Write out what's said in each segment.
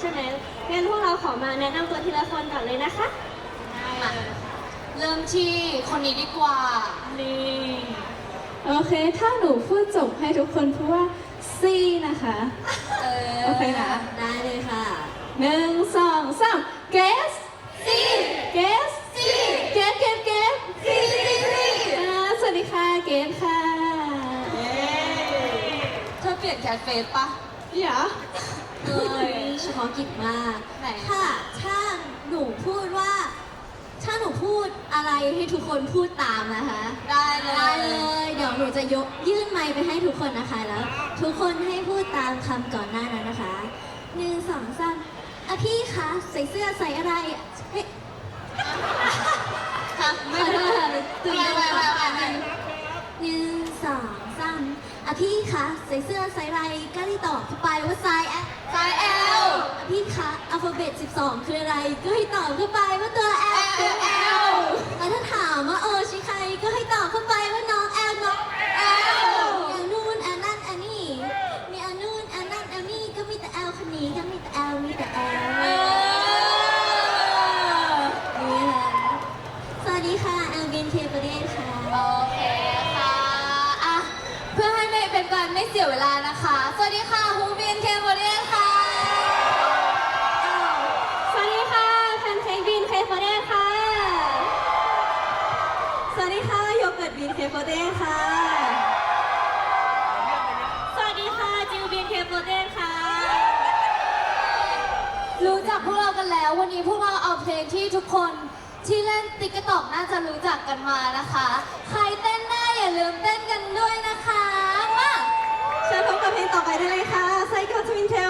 ใช่ไหมงั้นพวกเราขอมาแนะนำตัวทีละคนก่อนเลยนะคะมาเริ่มที่คนนี้ดีกว่า นี่ โอเค ถ้าหนูพูดจบให้ทุกคนพูดว่าซีนะคะ เออโอเคนะ ได้เลยค่ะหนึ่งสองสาม guess ซี guess ซี guess guess guess ซีซีซีอ่าสวัสดีค่ะ guess ค่ะเธอเปลี่ยนแคทเฟสปะอย่าเอ้ย เฉพาะกิจมากไหน ค่ะถ้าหนูพูดว่า ถ้าหนูพูดอะไรให้ทุกคนพูดตามนะคะ ได้เลยได้เลย เดี๋ยวหนูจะยกยื่นไมค์ไปให้ทุกคนนะคะแล้ว ทุกคนให้พูดตามคำก่อนหน้านั้นนะคะหนึ่งสองสามอะพี่คะใส่เสื้อใส่อะไรเฮ้ยค่ะไม่ไม่ได้ได้ตื่นไม่เต้นไม่ไม่ไม่หนึ่งสองสาม อะพี่คะใส่เสื้อใส่อะไรก็ที่ตอบเข้าไปว่าไซส์แอสายแอลอะพี่คะอัลฟาเบต12 คืออะไรก็ให้ตอบเข้าไปว่าตัว L แอลแอลแล้วถ้าถามว่าเออชิใครก็ให้ตอบเข้าไปว่าน้องแอลน้องแอลอย่างนู่นอันนั่นอันนี้มีอันนู่นอันนั่นอันนี้ก็มีแต่แอลคนนี้ก็มีแต่แอลมีแต่แอลเออนี่ค่ะสวัสดีค่ะแอลเบนเคประเดศค่ะโอเคค่ะ การไม่เสียเวลานะคะ สวัสดีค่ะฮูเบียนเคมโบเดียนค่ะสวัสดีค่ะแพนเค้กบีนเคฟเดค่ะ สวัสดีค่ะโยเกิร์ตบีนเคประเดศค่ะ สวัสดีค่ะจิวบีนเคฟเดค่ะ รู้จักพวกเรากันแล้ว วันนี้พวกเราเอาเพลงที่ทุกคนที่เล่นติ๊กตอกน่าจะรู้จักกันมานะคะ ใครเต้นได้อย่าลืมเต้นกันด้วยนะคะมา เชิญพบกับเพลงต่อ ไปได้เลยค่ะไซโคทวินเทล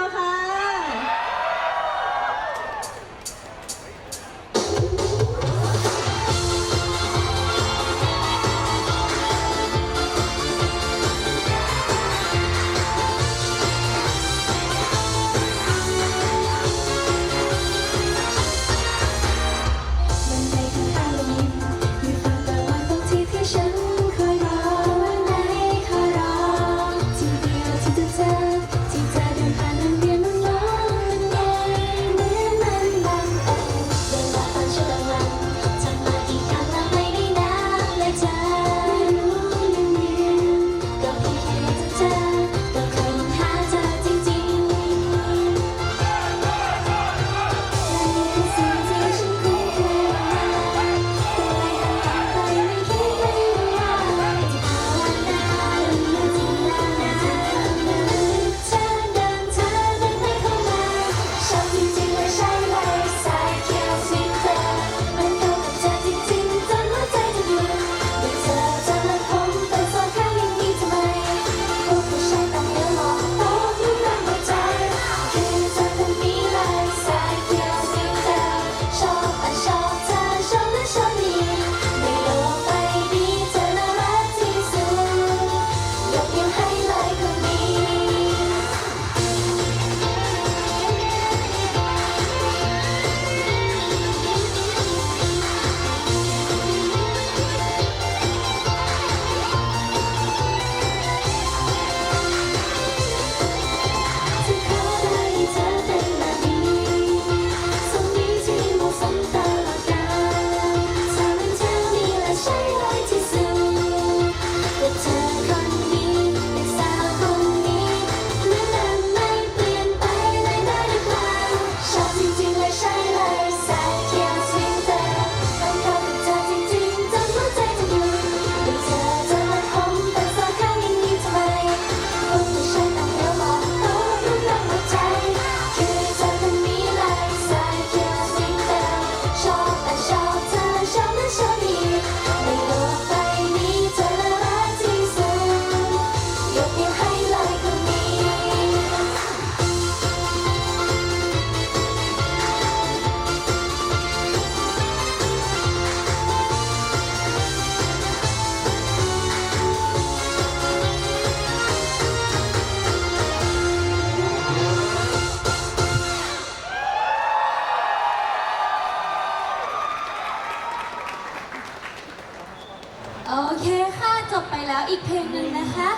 นะคะ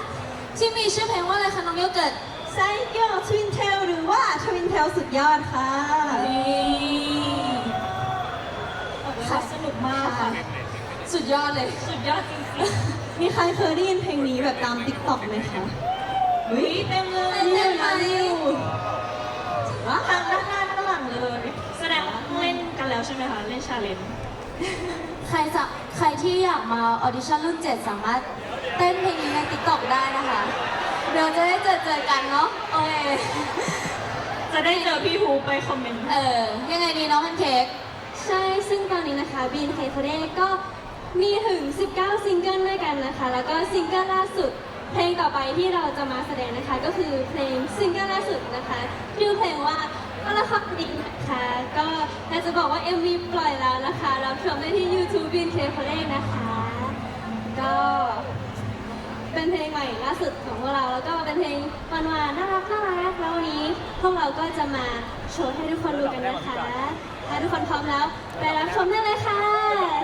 ที่มีชื่อเพลงว่าอะไรคะน้องโยเกิร์ตไซเกิลทวินเทลหรือว่าทวินเทลสุดยอดค่ะค่ะสนุกมากค่ะ สุดยอดเลย สุดยอดจริงมีใครเคยได้ยินเพลงนี้แบบตามติ๊กต็อกไหมคะเฮ้ยเต็มเลยเต็มไหมว้าวทางด้านหน้าด้านหลังเลย แสดงว่าเล่นกันแล้วใช่ไหมคะ เล่นชาเลนจ์ ใครจะใครที่อยากมาออดิชั่นรุ่น7สามารถเต้นเพลงนี้ใน t ิ k t o k ได้นะคะ เดี๋ยวจะได้เจอเจอกันเนาะโอเคจะได้เจอพี่ฮูไปคอมเมนต์ เออ ยังไงดีน้องแพนเค้กใช่ ซึ่งตอนนี้นะคะ BNK 4 8ก็มีถึง 19 ซิงเกิลด้วยกันนะคะ แล้วก็ซิงเกิลล่าสุด เพลงต่อไปที่เราจะมาแสดงนะคะ ก็คือเพลงซิงเกิลล่าสุดนะคะชื่อเพลงว่า พละครดินะคะ ก็อยากจะบอกว่า MV ปล่อยแล้วนะคะรับชมได้ที่ YouTube BNK 4 8นะคะ ก็เป็นเพลงใหม่ล่าสุดของพวกเรา แล้วก็เป็นเพลงหวานๆน่ารักน่ารักแล้ววันนี้พวกเราก็จะมาโชว์ให้ทุกคนดูกันนะคะ ถ้าทุกคนพร้อมแล้ว ไปรับชมได้เลยค่ะ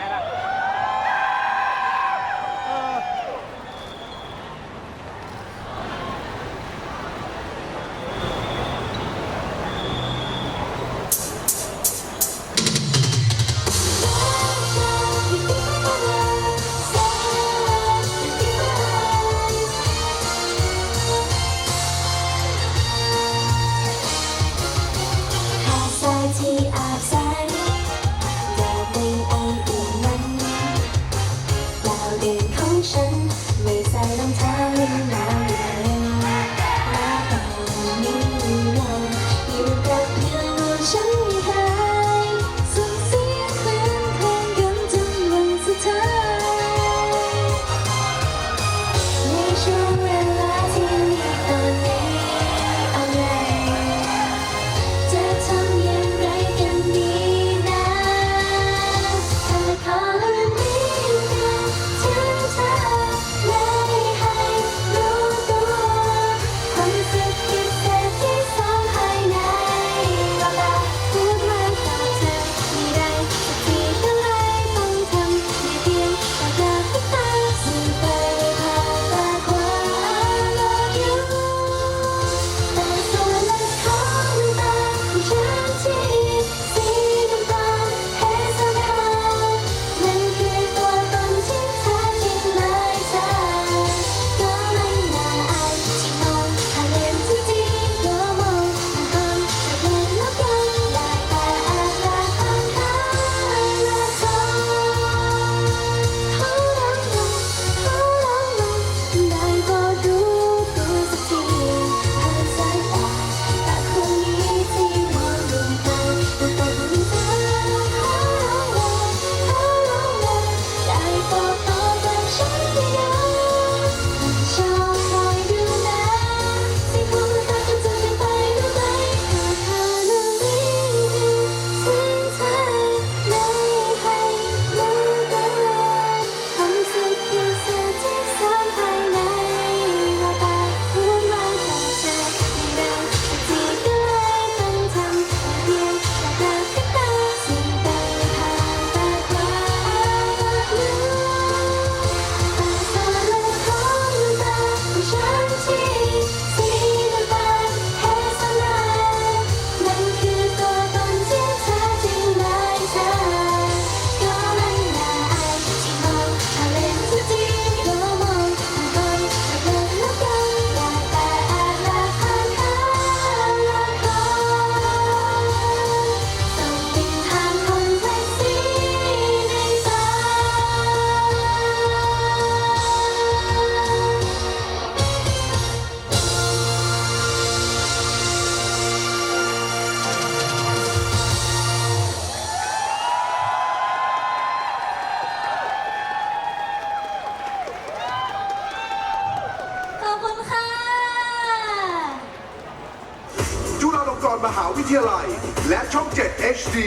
HD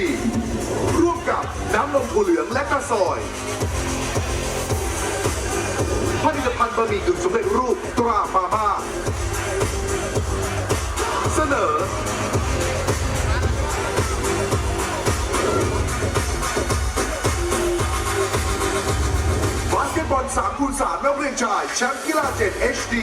ร่วมกับน้ำนมถั่วเหลืองและกระสอยผลิตภัณฑ์บะหมี่กึ่งสำเร็จรูปตรามาม่าเสนอ บาสเกตบอล3คูณ3นักเรียนชายแชมป์กีฬา7 HD